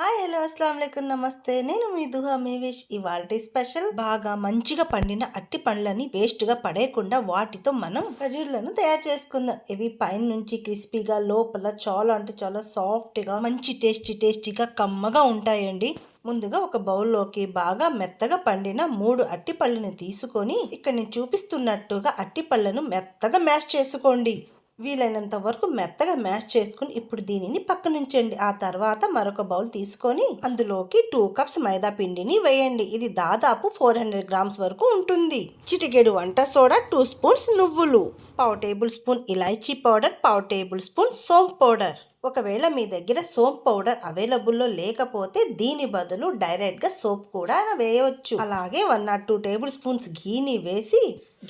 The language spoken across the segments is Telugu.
హాయ్ హలో అస్సలం వాలేకుమ్ నమస్తే. నేను మీ దుహా మేవేష్. ఇవాళ స్పెషల్ బాగా మంచిగా పండిన అట్టి పండ్లని వేస్ట్గా పడేయకుండా వాటితో మనం ఖజూర్లను తయారు చేసుకుందాం. ఇవి పైన నుంచి క్రిస్పీగా లోపల చాలా అంటే చాలా సాఫ్ట్గా మంచి టేస్టీ టేస్టీగా కమ్మగా ఉంటాయండి. ముందుగా ఒక బౌల్లోకి బాగా మెత్తగా పండిన మూడు అట్టి పళ్ళని తీసుకొని ఇక్కడ నేను చూపిస్తున్నట్టుగా అట్టి పళ్ళను మెత్తగా మ్యాష్ చేసుకోండి. వీలైనంత వరకు మెత్తగా మ్యాష్ చేసుకుని ఇప్పుడు దీనిని పక్కనుంచండి ఆ తర్వాత మరొక బౌల్ తీసుకొని అందులోకి టూ కప్స్ మైదా పిండిని వేయండి. ఇది దాదాపు ఫోర్ హండ్రెడ్ గ్రామ్స్ వరకు ఉంటుంది. చిటికెడు వంట సోడా టూ స్పూన్స్ నువ్వులు పావు టేబుల్ స్పూన్ ఇలాచీ పౌడర్ పావు టేబుల్ స్పూన్ సోంపు పౌడర్. ఒకవేళ మీ దగ్గర సోప్ పౌడర్ అవైలబుల్లో లేకపోతే దీని బదులు డైరెక్ట్గా సోప్ కూడా వేయవచ్చు. అలాగే వన్ నాట్ టూ టేబుల్ స్పూన్స్ ఘీని వేసి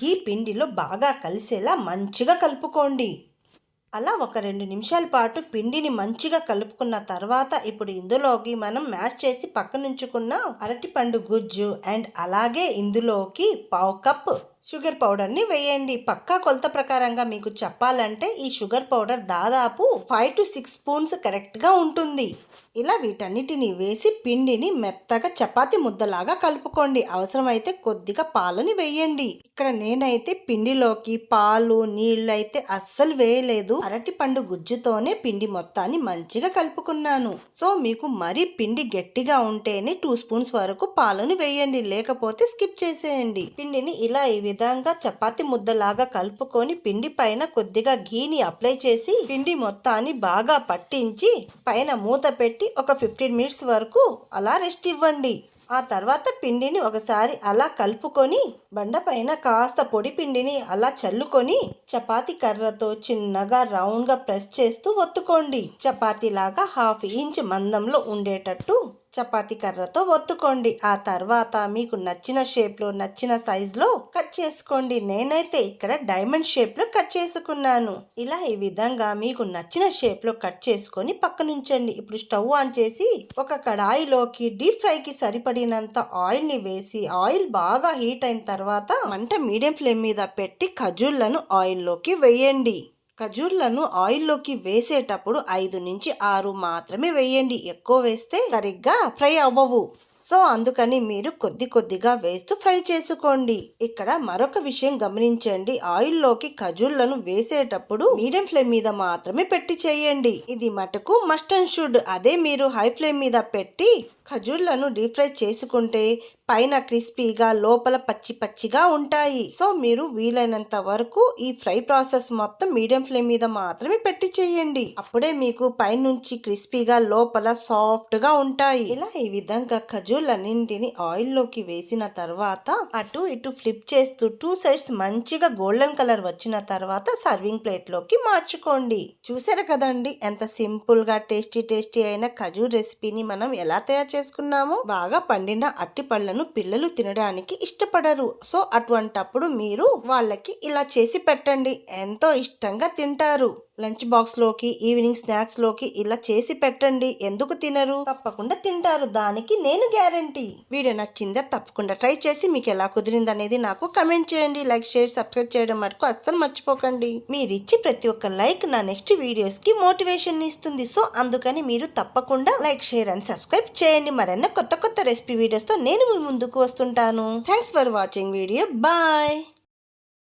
ఘీ పిండిలో బాగా కలిసేలా మంచిగా కలుపుకోండి. అలా ఒక రెండు నిమిషాల పాటు పిండిని మంచిగా కలుపుకున్న తర్వాత ఇప్పుడు ఇందులోకి మనం మ్యాష్ చేసి పక్కనుంచుకున్న అరటిపండు గుజ్జు అండ్ అలాగే ఇందులోకి పావు కప్ షుగర్ పౌడర్ని వేయండి. పక్కా కొలత ప్రకారంగా మీకు చెప్పాలంటే ఈ షుగర్ పౌడర్ దాదాపు ఫైవ్ టు సిక్స్ స్పూన్స్ కరెక్ట్గా ఉంటుంది. ఇలా వీటన్నిటిని వేసి పిండిని మెత్తగా చపాతి ముద్దలాగా కలుపుకోండి. అవసరమైతే కొద్దిగా పాలని వేయండి. ఇక్కడ నేనైతే పిండిలోకి పాలు నీళ్ళు అయితే అస్సలు వేయలేదు. అరటి పండు గుజ్జుతోనే పిండి మొత్తాన్ని మంచిగా కలుపుకున్నాను. సో మీకు మరీ పిండి గట్టిగా ఉంటేనే టూ స్పూన్స్ వరకు పాలను వేయండి. లేకపోతే స్కిప్ చేసేయండి. పిండిని ఇలా ఇవి విధంగా చపాతి ముద్దలాగా కలుపుకొని పిండి పైన కొద్దిగా ఘీని అప్లై చేసి పిండి మొత్తాన్ని బాగా పట్టించి పైన మూత పెట్టి ఒక ఫిఫ్టీన్ మినిట్స్ వరకు అలా రెస్ట్ ఇవ్వండి. ఆ తర్వాత పిండిని ఒకసారి అలా కలుపుకొని బండ పైన కాస్త పొడి పిండిని అలా చల్లుకొని చపాతి కర్రతో చిన్నగా రౌండ్గా ప్రెస్ చేస్తూ ఒత్తుకోండి. చపాతీలాగా హాఫ్ ఇంచ్ మందంలో ఉండేటట్టు చపాతి కర్రతో ఒత్తుకోండి. ఆ తర్వాత మీకు నచ్చిన షేప్లో నచ్చిన సైజులో కట్ చేసుకోండి. నేనైతే ఇక్కడ డైమండ్ షేప్లో కట్ చేసుకున్నాను. ఇలా ఈ విధంగా మీకు నచ్చిన షేప్లో కట్ చేసుకొని పక్కనుంచండి. ఇప్పుడు స్టవ్ ఆన్ చేసి ఒక కడాయిలోకి డీప్ ఫ్రైకి సరిపడినంత ఆయిల్ని వేసి ఆయిల్ బాగా హీట్ అయిన తర్వాత మంట మీడియం ఫ్లేమ్ మీద పెట్టి ఖజూర్లను ఆయిల్లోకి వేయండి. ఖజూర్లను ఆయిల్లోకి వేసేటప్పుడు ఐదు నుంచి ఆరు మాత్రమే వేయండి. ఎక్కువ వేస్తే సరిగ్గా ఫ్రై అవ్వవు. సో అందుకని మీరు కొద్ది కొద్దిగా వేస్తూ ఫ్రై చేసుకోండి. ఇక్కడ మరొక విషయం గమనించండి. ఆయిల్లోకి ఖజూర్లను వేసేటప్పుడు మీడియం ఫ్లేమ్ మీద మాత్రమే పెట్టి చేయండి. ఇది మటుకు మస్ట్ అండ్ షుడ్. అదే మీరు హై ఫ్లేమ్ మీద పెట్టి ఖజూర్లను డీప్ ఫ్రై చేసుకుంటే పైన క్రిస్పీగా లోపల పచ్చి పచ్చిగా ఉంటాయి. సో మీరు వీలైనంత వరకు ఈ ఫ్రై ప్రాసెస్ మొత్తం మీడియం ఫ్లేమ్ మీద మాత్రమే పెట్టి చేయండి. అప్పుడే మీకు పైనుంచి క్రిస్పీగా లోపల సాఫ్ట్గా ఉంటాయి. ఇలా ఈ విధంగా ఖజూర్లన్నింటిని ఆయిల్లోకి వేసిన తర్వాత అటు ఇటు ఫ్లిప్ చేస్తూ టూ సైడ్స్ మంచిగా గోల్డెన్ కలర్ వచ్చిన తర్వాత సర్వింగ్ ప్లేట్లోకి మార్చుకోండి. చూసారు కదండి ఎంత సింపుల్గా టేస్టీ టేస్టీ అయిన ఖజూర్ రెసిపీని మనం ఎలా తయారు చేసుకున్నాము. బాగా పండిన అట్టి పళ్ళను పిల్లలు తినడానికి ఇష్టపడరు. సో అటువంటప్పుడు మీరు వాళ్ళకి ఇలా చేసి పెట్టండి. ఎంతో ఇష్టంగా తింటారు. లంచ్ బాక్స్లోకి ఈవినింగ్ స్నాక్స్లోకి ఇలా చేసి పెట్టండి. ఎందుకు తినరు? తప్పకుండా తింటారు. దానికి నేను గ్యారంటీ. వీడియో నచ్చిందా తప్పకుండా ట్రై చేసి మీకు ఎలా కుదిరింది అనేది నాకు కమెంట్ చేయండి. లైక్ షేర్ సబ్స్క్రైబ్ చేయడం మటుకు అస్సలు మర్చిపోకండి. మీరు ఇచ్చి ప్రతి ఒక్క లైక్ నా నెక్స్ట్ వీడియోస్కి మోటివేషన్ ఇస్తుంది. సో అందుకని మీరు తప్పకుండా లైక్ షేర్ అండ్ సబ్స్క్రైబ్ చేయండి. మరన్న కొత్త కొత్త రెసిపీ వీడియోస్తో నేను మీ ముందుకు వస్తుంటాను. Thanks for watching video. Bye!